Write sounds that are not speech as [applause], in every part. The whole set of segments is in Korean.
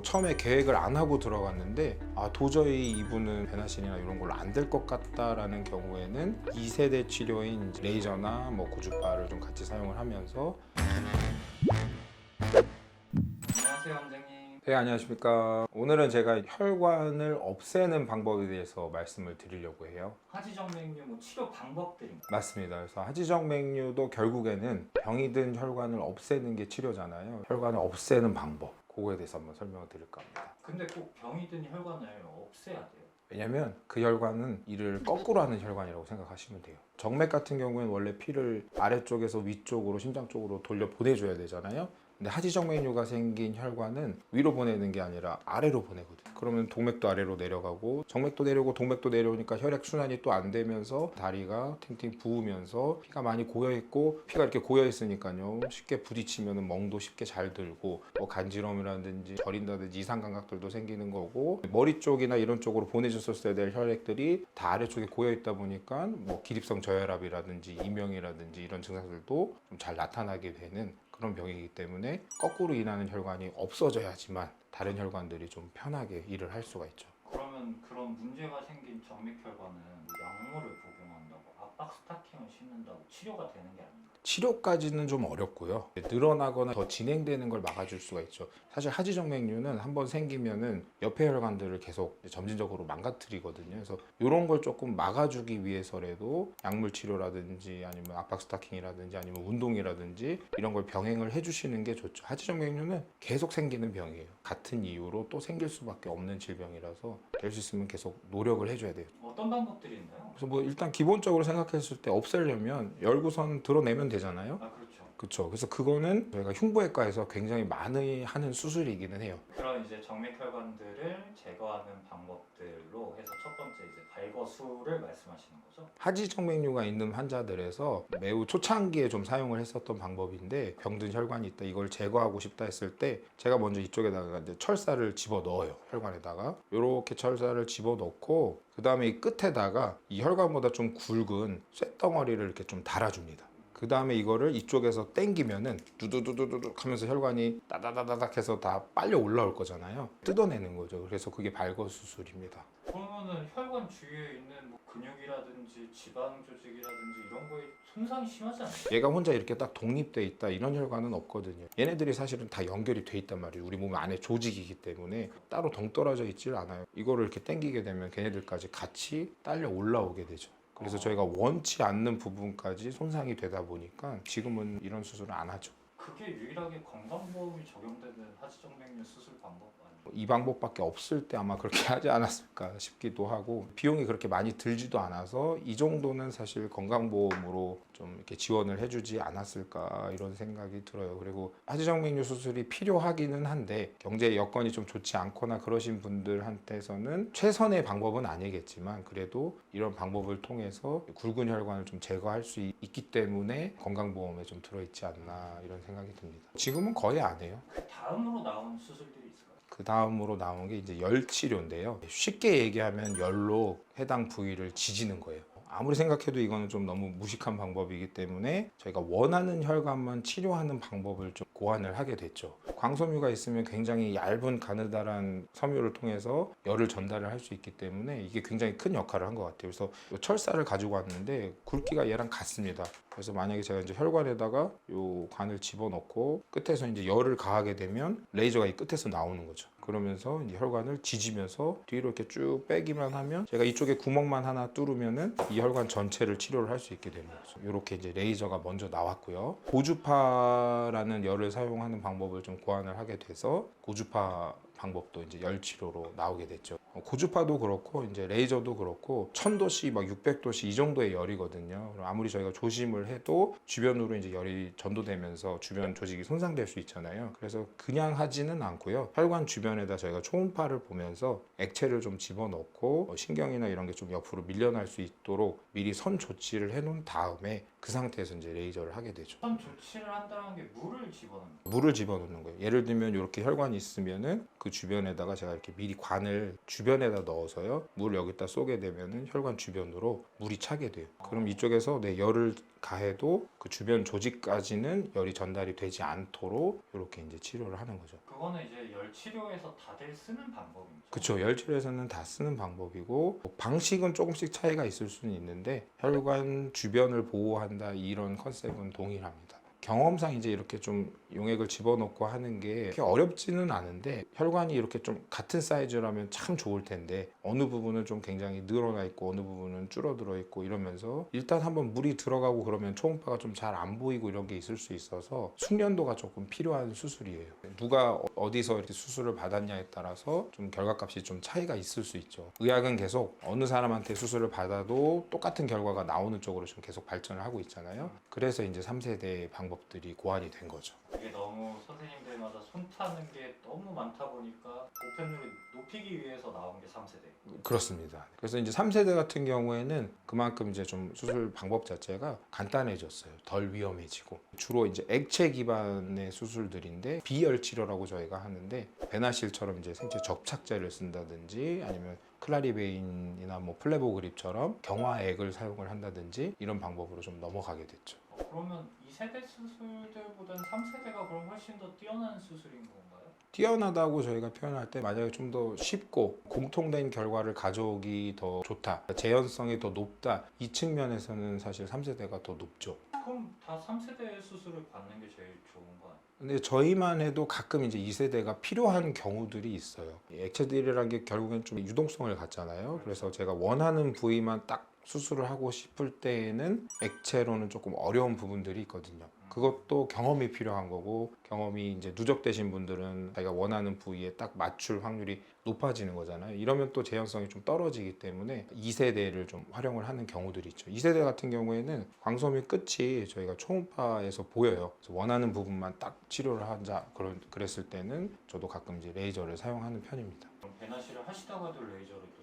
어, 처음에 계획을 안 하고 들어갔는데 아 도저히 이분은 베나신이나 이런 걸로 안 될 것 같다라는 경우에는 2세대 치료인 레이저나 뭐 고주파를 좀 같이 사용을 하면서. 안녕하세요 원장님. 네 안녕하십니까. 오늘은 제가 혈관을 없애는 방법에 대해서 말씀을 드리려고 해요. 하지정맥류 뭐 치료 방법들입니다. 맞습니다. 그래서 하지정맥류도 결국에는 병이 든 혈관을 없애는 게 치료잖아요. 혈관을 없애는 방법 그거에 대해서 한번 설명을 드릴까 합니다 근데 꼭 병이 든 혈관을 없애야 돼요. 왜냐면 그 혈관은 일을 거꾸로 하는 혈관이라고 생각하시면 돼요. 정맥 같은 경우에는 원래 피를 아래쪽에서 위쪽으로 심장 쪽으로 돌려 보내줘야 되잖아요. 근데 하지정맥류가 생긴 혈관은 위로 보내는 게 아니라 아래로 보내거든요. 그러면 동맥도 아래로 내려가고 정맥도 내려오고 동맥도 내려오니까 혈액 순환이 또 안 되면서 다리가 팅팅 부으면서 피가 많이 고여 있고 피가 이렇게 고여 있으니까요 쉽게 부딪히면 멍도 쉽게 잘 들고 뭐 간지럼이라든지 저린다든지 이상 감각들도 생기는 거고 머리 쪽이나 이런 쪽으로 보내줬었어야 될 혈액들이 다 아래쪽에 고여 있다 보니까 뭐 기립성 저혈압이라든지 이명이라든지 이런 증상들도 좀 잘 나타나게 되는 그런 병이기 때문에 거꾸로 일하는 혈관이 없어져야지만 다른 혈관들이 좀 편하게 일을 할 수가 있죠. 그러면 그런 문제가 생긴 정맥혈관은 약물을 복용한다고 압박 스타킹을 심는다고 치료가 되는 게 아닙니다. 치료까지는 좀 어렵고요. 늘어나거나 더 진행되는 걸 막아줄 수가 있죠. 사실 하지정맥류는 한번 생기면은 옆에 혈관들을 계속 점진적으로 망가뜨리거든요. 그래서 이런 걸 조금 막아주기 위해서라도 약물 치료라든지 아니면 압박 스타킹이라든지 아니면 운동이라든지 이런 걸 병행을 해주시는 게 좋죠. 하지정맥류는 계속 생기는 병이에요. 같은 이유로 또 생길 수밖에 없는 질병이라서 될 수 있으면 계속 노력을 해줘야 돼요. 어떤 방법들이 있나요? 그래서 뭐 일단 기본적으로 생각했을 때 없애려면 열구선 드러내면 되잖아요. 아 그렇죠. 그렇죠. 그래서 그거는 저희가 흉부외과에서 굉장히 많이 하는 수술이기는 해요. 그런 이제 정맥혈관들을 제거하는 방법들로 해서 첫 번째 이제 발거수를 말씀하시는 거죠. 하지 정맥류가 있는 환자들에서 매우 초창기에 좀 사용을 했었던 방법인데 병든 혈관이 있다 이걸 제거하고 싶다 했을 때 제가 먼저 이쪽에다가 이제 철사를 집어 넣어요 혈관에다가 이렇게 철사를 집어 넣고 그 다음에 이 끝에다가 이 혈관보다 좀 굵은 쇳덩어리를 이렇게 좀 달아줍니다. 그 다음에 이거를 이쪽에서 땡기면은 두두두두둑 하면서 혈관이 따다다다닥 해서 다 빨려 올라올 거잖아요. 뜯어내는 거죠. 그래서 그게 발거 수술입니다. 그러면은 혈관 주위에 있는 뭐 근육이라든지 지방 조직이라든지 이런 거에 손상이 심하지 않나요? 얘가 혼자 이렇게 딱 독립돼 있다 이런 혈관은 없거든요. 얘네들이 사실은 다 연결이 돼 있단 말이에요. 우리 몸 안에 조직이기 때문에 따로 동떨어져 있질 않아요. 이거를 이렇게 당기게 되면 걔네들까지 같이 딸려 올라오게 되죠. 그래서 저희가 원치 않는 부분까지 손상이 되다 보니까 지금은 이런 수술을 안 하죠. 그게 유일하게 건강보험이 적용되는 하지정맥류 수술 방법 아니에요? 이 방법밖에 없을 때 아마 그렇게 [laughs] 하지 않았을까 싶기도 하고 비용이 그렇게 많이 들지도 않아서 이 정도는 사실 건강보험으로 좀 이렇게 지원을 해주지 않았을까 이런 생각이 들어요. 그리고 하지정맥류 수술이 필요하기는 한데 경제 여건이 좀 좋지 않거나 그러신 분들한테서는 최선의 방법은 아니겠지만 그래도 이런 방법을 통해서 굵은 혈관을 좀 제거할 수 있- 있기 때문에 건강보험에 좀 들어있지 않나 이런 생각이 듭니다. 지금은 거의 안 해요. 그 다음으로 나온 수술들이 있을까요? 그 다음으로 나온 게 이제 열 치료인데요. 쉽게 얘기하면 열로 해당 부위를 지지는 거예요. 아무리 생각해도 이거는 좀 너무 무식한 방법이기 때문에 저희가 원하는 혈관만 치료하는 방법을 좀 고안을 하게 됐죠. 광섬유가 있으면 굉장히 얇은 가느다란 섬유를 통해서 열을 전달을 할 수 있기 때문에 이게 굉장히 큰 역할을 한 것 같아요. 그래서 요 철사를 가지고 왔는데 굵기가 얘랑 같습니다. 그래서 만약에 제가 이제 혈관에다가 요 관을 집어넣고 끝에서 이제 열을 가하게 되면 레이저가 이 끝에서 나오는 거죠. 그러면서 이제 혈관을 지지면서 뒤로 이렇게 쭉 빼기만 하면 제가 이쪽에 구멍만 하나 뚫으면은 이 혈관 전체를 치료를 할 수 있게 되는 거죠. 이렇게 이제 레이저가 먼저 나왔고요. 고주파라는 열을 사용하는 방법을 좀 고안을 하게 돼서 고주파 방법도 이제 열 치료로 나오게 됐죠. 어, 고주파도 그렇고 이제 레이저도 그렇고 1000도씨 막 600도씨 이 정도의 열이거든요. 아무리 저희가 조심을 해도 주변으로 이제 열이 전도되면서 주변 조직이 손상될 수 있잖아요. 그래서 그냥 하지는 않고요. 혈관 주변에다 저희가 초음파를 보면서 액체를 좀 집어넣고 어, 신경이나 이런 게 좀 옆으로 밀려날 수 있도록 미리 선 조치를 해놓은 다음에 그 상태에서 이제 레이저를 하게 되죠. 우선 조치를 한다는 게 물을 집어넣는 거 물을 집어넣는 거예요. 예를 들면 이렇게 혈관이 있으면은 그 주변에다가 제가 이렇게 미리 관을 주변에다 넣어서요. 물을 여기다 쏘게 되면은 혈관 주변으로 물이 차게 돼요. 그럼 이쪽에서 내 열을 가해도 그 주변 조직까지는 열이 전달이 되지 않도록 이렇게 이제 치료를 하는 거죠. 그거는 이제 열 치료에서 다들 쓰는 방법이죠. 그렇죠. 열 치료에서는 다 쓰는 방법이고 방식은 조금씩 차이가 있을 수는 있는데 혈관 주변을 보호 한다 이런 컨셉은 동일합니다. 경험상 이제 이렇게 좀 용액을 집어넣고 하는 게 그렇게 어렵지는 않은데 혈관이 이렇게 좀 같은 사이즈라면 참 좋을 텐데 어느 부분은 좀 굉장히 늘어나 있고 어느 부분은 줄어들어 있고 이러면서 일단 한번 물이 들어가고 그러면 초음파가 좀 잘 안 보이고 이런 게 있을 수 있어서 숙련도가 조금 필요한 수술이에요. 누가 어- 어디서 이렇게 수술을 받았냐에 따라서 좀 결과값이 좀 차이가 있을 수 있죠. 의학은 계속 어느 사람한테 수술을 받아도 똑같은 결과가 나오는 쪽으로 좀 계속 발전을 하고 있잖아요. 그래서 이제 3세대 방법 들이 고안이 된 거죠. 이게 너무 선생님들마다 손 타는 게 너무 많다 보니까 보편률을 높이기 위해서 나온 게 3세대. 그렇습니다. 그래서 이제 3세대 같은 경우에는 그만큼 이제 좀 수술 방법 자체가 간단해졌어요. 덜 위험해지고. 주로 이제 액체 기반의 수술들인데 비열 치료라고 저희가 하는데 베나실처럼 이제 생체 접착제를 쓴다든지 아니면 클라리베인이나 뭐 플레보 그립처럼 경화액을 사용을 한다든지 이런 방법으로 좀 넘어가게 됐죠. 어, 그러면 2세대 수술들보다는 3세대가 그럼 훨씬 더 뛰어난 수술인 건가요? 뛰어나다고 저희가 표현할 때 만약에 좀 더 쉽고 공통된 결과를 가져오기 더 좋다 재현성이 더 높다 이 측면에서는 사실 3세대가 더 높죠 그럼 다 3세대 수술을 받는 게 제일 좋은 거 아니에요? 근데 저희만 해도 가끔 이제 2세대가 필요한 경우들이 있어요 이 액체들이라는 게 결국엔 좀 유동성을 갖잖아요 그래서 제가 원하는 부위만 딱 수술을 하고 싶을 때에는 액체로는 조금 어려운 부분들이 있거든요 그것도 경험이 필요한 거고 경험이 이제 누적되신 분들은 자기가 원하는 부위에 딱 맞출 확률이 높아지는 거잖아요. 이러면 또 재현성이 좀 떨어지기 때문에 2세대를 좀 활용을 하는 경우들이 있죠. 2세대 같은 경우에는 광섬유 끝이 저희가 초음파에서 보여요. 원하는 부분만 딱 치료를 하자 그런 그랬을 때는 저도 가끔 이제 레이저를 사용하는 편입니다. 배나시를 하시다가도 해요?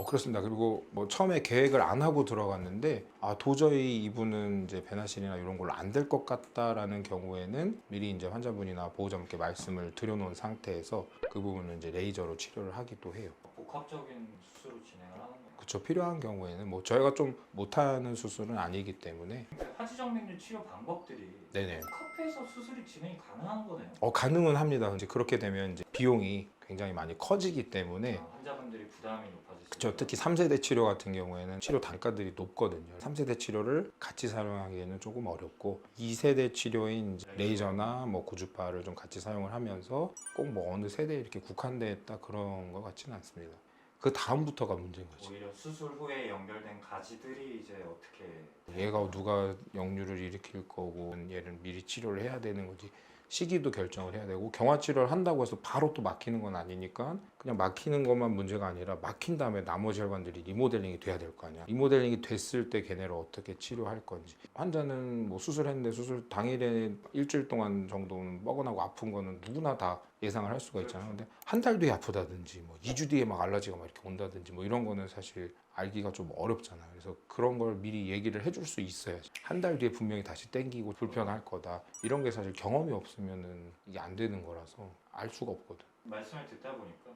어 그렇습니다. 그리고 뭐 처음에 계획을 안 하고 들어갔는데 아 도저히 이분은 이제 배나실이나 이런 걸로 안 될 것 같다라는 경우에는 미리 이제 환자분이나 보호자분께 말씀을 드려놓은 상태에서 그 부분은 이제 레이저로 치료를 하기도 해요. 복합적인 수술을 진행을 하는 거예요? 그쵸 필요한 경우에는 뭐 저희가 좀 못하는 수술은 아니기 때문에 하지정맥류 치료 방법들이 네네 복합해서 수술이 진행이 가능한 거네요. 어 가능은 합니다. 이제 그렇게 되면 이제 비용이 굉장히 많이 커지기 때문에 아, 환자분들이 부담이 높아지죠. 그렇죠. 특히 3세대 치료 같은 경우에는 치료 단가들이 높거든요. 3세대 치료를 같이 사용하기에는 조금 어렵고 2세대 치료인 이제 레이저나 뭐 고주파를 좀 같이 사용을 하면서 꼭 뭐 어느 세대에 이렇게 국한돼 있다 그런 것 같지는 않습니다. 그 다음부터가 문제인 거지. 오히려 수술 후에 연결된 가지들이 이제 어떻게 얘가 누가 역류를 일으킬 거고 얘를 미리 치료를 해야 되는 거지. 시기도 결정을 해야 되고 경화 치료를 한다고 해서 바로 또 막히는 건 아니니까 그냥 막히는 것만 문제가 아니라 막힌 다음에 나머지 혈관들이 리모델링이 돼야 될 거 아니야. 리모델링이 됐을 때 걔네를 어떻게 치료할 건지. 환자는 뭐 수술했는데 수술 당일에 일주일 동안 정도는 뻐근하고 아픈 거는 누구나 다 예상을 할 수가 있잖아요. 근데 한 달 뒤에 아프다든지 뭐 2주 뒤에 막 알러지가 막 이렇게 온다든지 뭐 이런 거는 사실 알기가 좀 어렵잖아요. 그래서 그런 걸 미리 얘기를 해줄 수 있어야지. 한 달 뒤에 분명히 다시 땡기고 불편할 거다. 이런 게 사실 경험이 없으면은 이게 안 되는 거라서 알 수가 없거든. 말씀을 듣다 보니까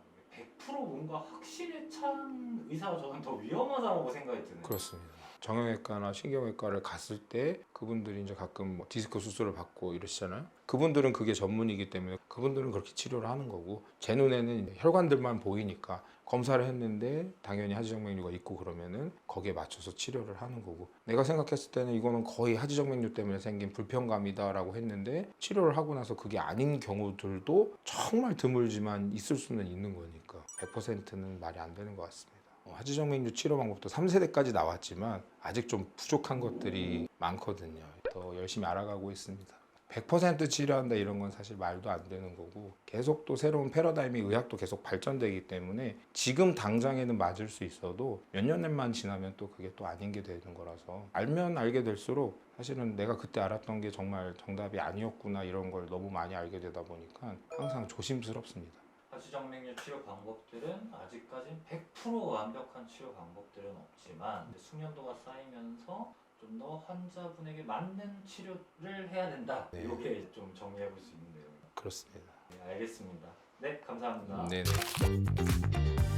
100% 뭔가 확신에 찬 의사가 저는 더 위험하다고 생각이 드네요. 그렇습니다. 정형외과나 신경외과를 갔을 때 그분들이 이제 가끔 뭐 디스크 수술을 받고 이러시잖아요. 그분들은 그게 전문이기 때문에 그분들은 그렇게 치료를 하는 거고 제 눈에는 혈관들만 보이니까 검사를 했는데 당연히 하지정맥류가 있고 그러면은 거기에 맞춰서 치료를 하는 거고 내가 생각했을 때는 이거는 거의 하지정맥류 때문에 생긴 불편감이다라고 했는데 치료를 하고 나서 그게 아닌 경우들도 정말 드물지만 있을 수는 있는 거니까 100%는 말이 안 되는 것 같습니다. 어, 하지정맥류 치료 방법도 3세대까지 나왔지만 아직 좀 부족한 것들이 많거든요. 더 열심히 알아가고 있습니다. 100% 치료한다 이런 건 사실 말도 안 되는 거고 계속 또 새로운 패러다임이 의학도 계속 발전되기 때문에 지금 당장에는 맞을 수 있어도 몇 년만 지나면 또 그게 또 아닌 게 되는 거라서 알면 알게 될수록 사실은 내가 그때 알았던 게 정말 정답이 아니었구나 이런 걸 너무 많이 알게 되다 보니까 항상 조심스럽습니다. 하지정맥류 치료 방법들은 아직까진 100% 완벽한 치료 방법들은 없지만 숙련도가 쌓이면서 좀 더 환자분에게 맞는 치료를 해야 된다. 네. 이게 좀 정리해 볼 수 있는 내용. 그렇습니다. 네, 알겠습니다. 네, 감사합니다. 네네.